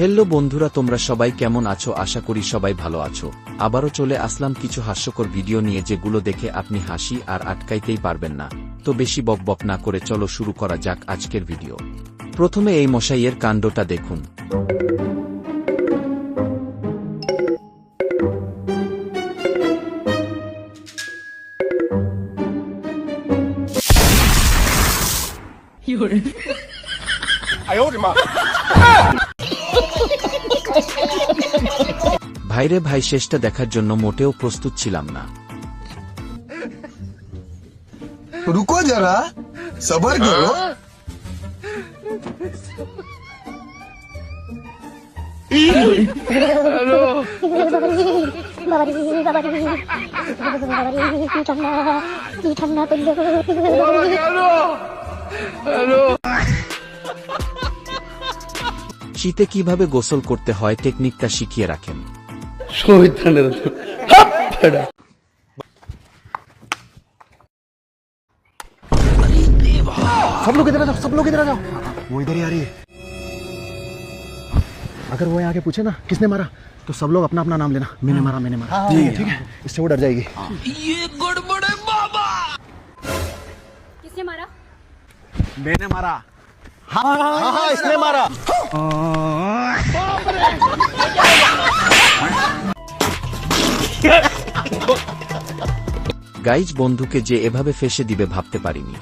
Hello বন্ধুরা তোমরা সবাই কেমন আছো? আশা করি সবাই ভালো আছো। আবারও চলে আসলাম কিছু হাস্যকর ভিডিও নিয়ে যেগুলো দেখে আপনি হাসি আর আটকাইতেই পারবেন না। তো বেশি বকবক না করে চলো শুরু করা যাক আজকের ভিডিও। প্রথমে এই মশাইয়ের কাণ্ডটা দেখুন। ভাইরে ভাই শেষটা দেখার জন্য মোটেও প্রস্তুত ছিলাম না। রুকো যারা সবার করো শীতে কীভাবে গোসল করতে হয় টেকনিকটা শিখিয়ে রাখেন। सब लोग इधर आ जाओ सब लोग इधर आ जाओ। वो इधर ही आ रही है अगर वो यहाँ के पूछे ना, किसने मारा? तो सब लोग अपना अपना नाम लेना मैंने मारा मैंने मारा ठीक है ठीक है इससे वो डर जाएगी ये गड़बड़े बाबा किसने मारा? मैंने मारा हाँ हाँ हाँ इसने मारा। গাইজ, বন্ধুকে যে এভাবে ফেসে দিবে ভাবতে পারিনি।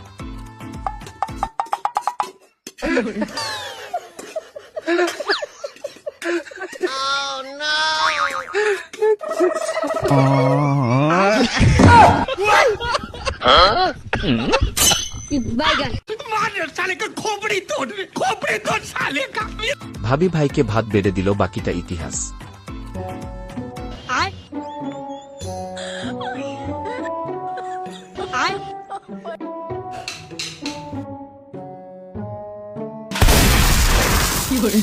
ভাবি ভাইকে ভাত বেড়ে দিল বাকিটা ইতিহাস। করে।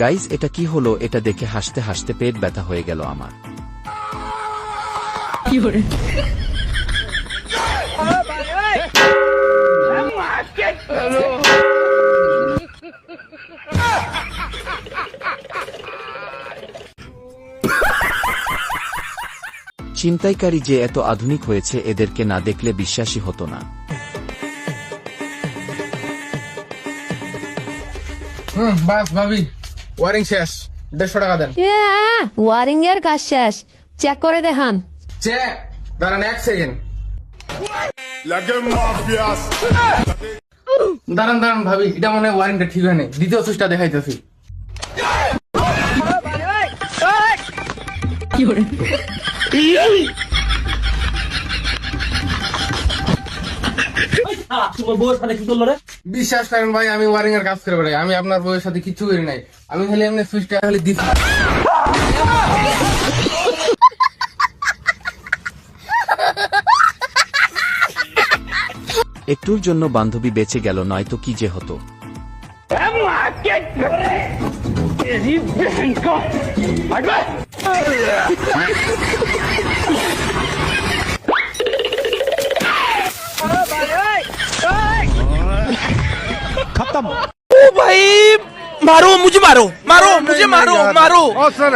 গাইজ এটা কি হলো? এটা দেখে হাসতে হাসতে পেট ব্যথা হয়ে গেল আমার। কি ছিনতাইকারী যে এত আধুনিক হয়েছে এদেরকে না দেখলে বিশ্বাসী হতো না। হুম বাস ভাবি। ওয়ারিং শেষ। দেড়শো টাকা দেন। ওয়ারিং এর কাজ শেষ। চেক করে দেখান। চেক। দাঁড়ান এক সেকেন্ড। দাঁড়ান দাঁড়ান ভাবি। এটা মনে হয় ওয়ারিংটা ঠিক দ্বিতীয় সুইচটা দেখাইতেছি। বিশ্বাস করেন ভাই আমি ওয়ারিং এর কাজ করে বেড়াই। আমি আপনার বউয়ের সাথে কিছু করি নাই। আমি খালি এমনি সুইচটা খালি দিচ্ছি একটুর জন্য বান্ধবী বেঁচে গেল নয়তো কি যে হতো। भाई मारो मुझे मारो मारो मुझे मारो मारो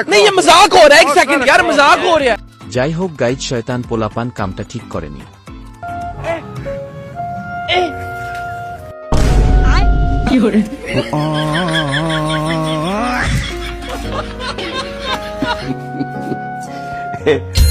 नहीं ये मजाक हो रहा है एक सेकंड यार मजाक हो रहा है যাই হোক গাইড শয়তান পোলাপান কামটা ঠিক করেনি okay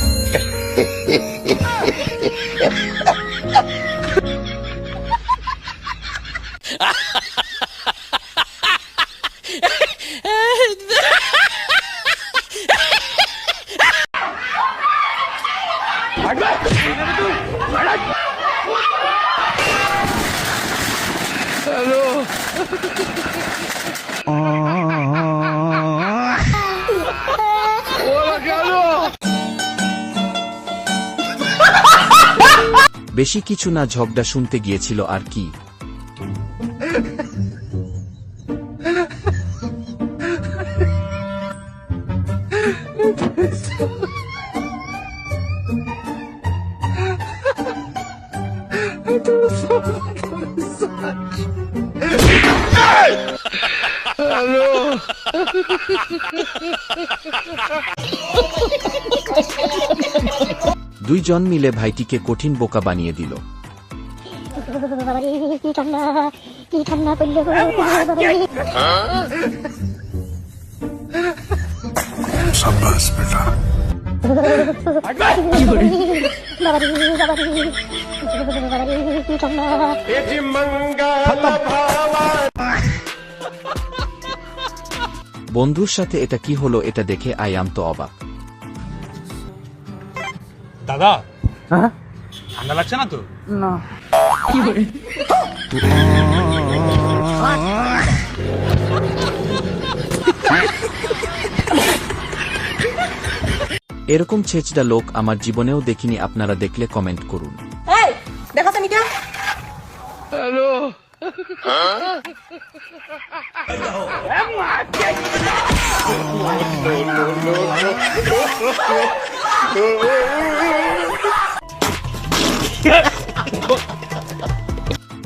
বেশি কিছু না ঝগড়া শুনতে গিয়েছিল আর কি। দুইজন মিলে ভাইটিকে কঠিন বোকা বানিয়ে দিল। বন্ধুর সাথে এটা কি হলো এটা দেখে আয়াম তো অবাক। দাদা। ঠান্ডা লাগছে না তো? এরকম ছেচডা লোক আমার জীবনেও দেখিনি আপনারা দেখলে কমেন্ট করুন।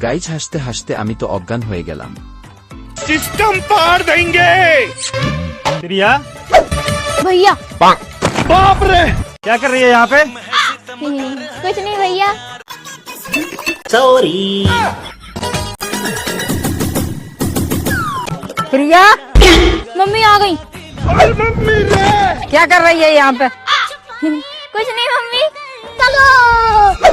গাইজ হাসতে হাসতে আমি তো অজ্ঞান হয়ে গেলাম सिस्टम पार देंगे प्रिया भैया बाप रे क्या कर रही है यहाँ पे कुछ नहीं भैया प्रिया मम्मी आ गई क्या कर रही है यहाँ पे कुछ नहीं मम्मी चलो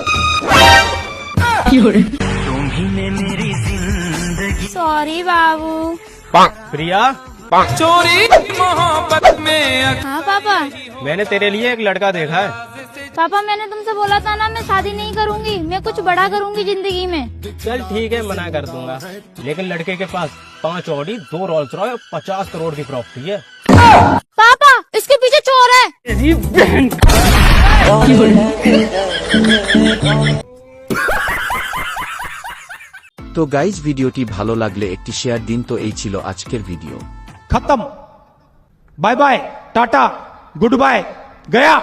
सॉरी बाबू। प्रिया? चोरी मोहब्बत में हाँ पापा। मैंने तेरे लिए एक लड़का देखा है। पापा मैंने तुमसे बोला था ना मैं शादी नहीं करूँगी। मैं कुछ बड़ा करूँगी ज़िंदगी में। चल ठीक है मना कर दूँगा। लेकिन लड़के के पास पाँच ऑडी दो रोल्स रॉय और पचास करोड़ की प्रॉपर्टी है। पापा इसके पीछे चोर है। তো গাইজ ভিডিওটি ভালো লাগলে একটি শেয়ার দিন। তো এই ছিল আজকের ভিডিও খতম। Bye bye tata good bye Gaya